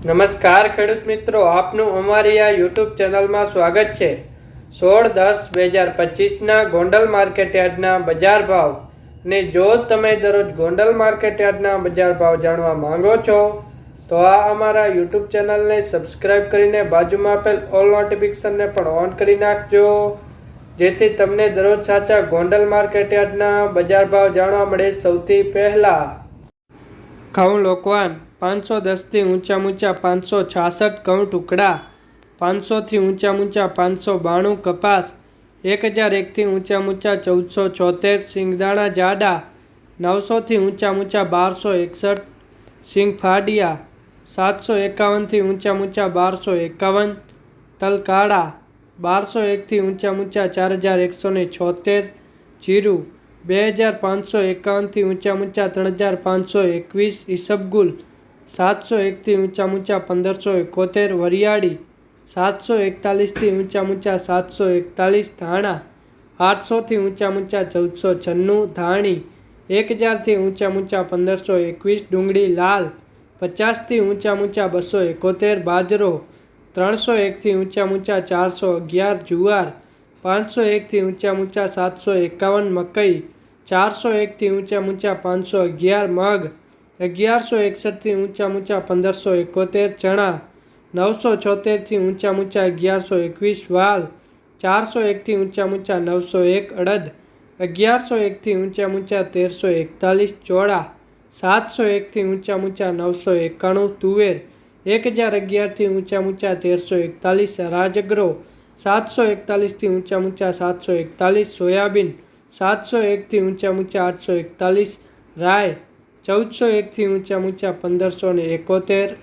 નમસ્કાર ખેડૂત મિત્રો, આપનું અમારી આ યુટ્યુબ ચેનલમાં સ્વાગત છે. સોળ દસ બે હજાર પચીસના ગોંડલ માર્કેટ યાર્ડના બજાર ભાવ. ને જો તમે દરરોજ ગોંડલ માર્કેટ યાર્ડના બજાર ભાવ જાણવા માંગો છો, તો આ અમારા યુટ્યુબ ચેનલને સબસ્ક્રાઇબ કરીને બાજુમાં આપેલ ઓલ નોટિફિકેશનને પણ ઓન કરી નાખજો, જેથી તમને દરરોજ સાચા ગોંડલ માર્કેટ યાર્ડના બજાર ભાવ જાણવા મળે સૌથી પહેલાં. ઘઉં લોકવાન. પાંચસો દસથી ઊંચા ઊંચા પાંચસો છાસઠ ઘઉં ટુકડા પાંચસોથી ઊંચા ઊંચા પાંચસો બાણું કપાસ, એક હજાર એકથી ઊંચા ઊંચા ચૌદસો છોતેર સિંગદાણા જાડા નવસોથી ઊંચા ઊંચા બારસો એકસઠ સિંગ ફાડિયા સાતસો એકાવનથી ઊંચા ઊંચા બારસો એકાવન તલ કાળા બારસો એકથી ઊંચા ઊંચા ચાર હજાર એકસો ને છોતેર જીરું, બે હજાર પાંચસો એકાવનથી ઊંચા ઊંચા ત્રણ હજાર પાંચસો એકવીસ ઈસબગુલ સાતસો એકથી ઊંચા ઊંચા પંદરસો એકોતેર, વરિયાળી સાતસો એકતાલીસથી ઊંચા ઊંચા સાતસો એકતાલીસ, ધાણા આઠસોથી ઊંચા ઊંચા ચૌદસો છન્નું, ધાણી એક હજારથી ઊંચા ઊંચા પંદરસો એકવીસ, ડુંગળી લાલ પચાસથી ઊંચા ઊંચા બસો એકોતેર, બાજરો ત્રણસો એકથી ઊંચા ઊંચા ચારસો અગિયાર, જુવાર પાંચસો એકથી ઊંચા ઊંચા સાતસો એકાવન, મકઈ ચારસો એકથી ઊંચા ઊંચા પાંચસો અગિયાર, મગ અગિયારસો એકસઠથી ઊંચા ઊંચા પંદરસો એકોતેર ચણા, નવસો છોતેરથી ઊંચા ઊંચા અગિયારસો એકવીસ વાલ, ચારસો એકથી ઊંચા ઊંચા નવસો એક અડદ, અગિયારસો એકથી ઊંચા ઊંચા તેરસો એકતાલીસ ચોળા, સાતસો એકથી ઊંચા ઊંચા નવસો એકાણું તુવેર, એક હજાર અગિયારથી ઊંચા ઊંચા તેરસો એકતાલીસ રાજગરો, સાતસો એકતાલીસથી ઊંચા ઊંચા સાતસો એકતાલીસ સોયાબીન, સાતસો એકથી ઊંચા ઊંચા આઠસો એકતાલીસ રાય ચૌદસો એકથી ઊંચા ઊંચા પંદરસો ને એકોતેર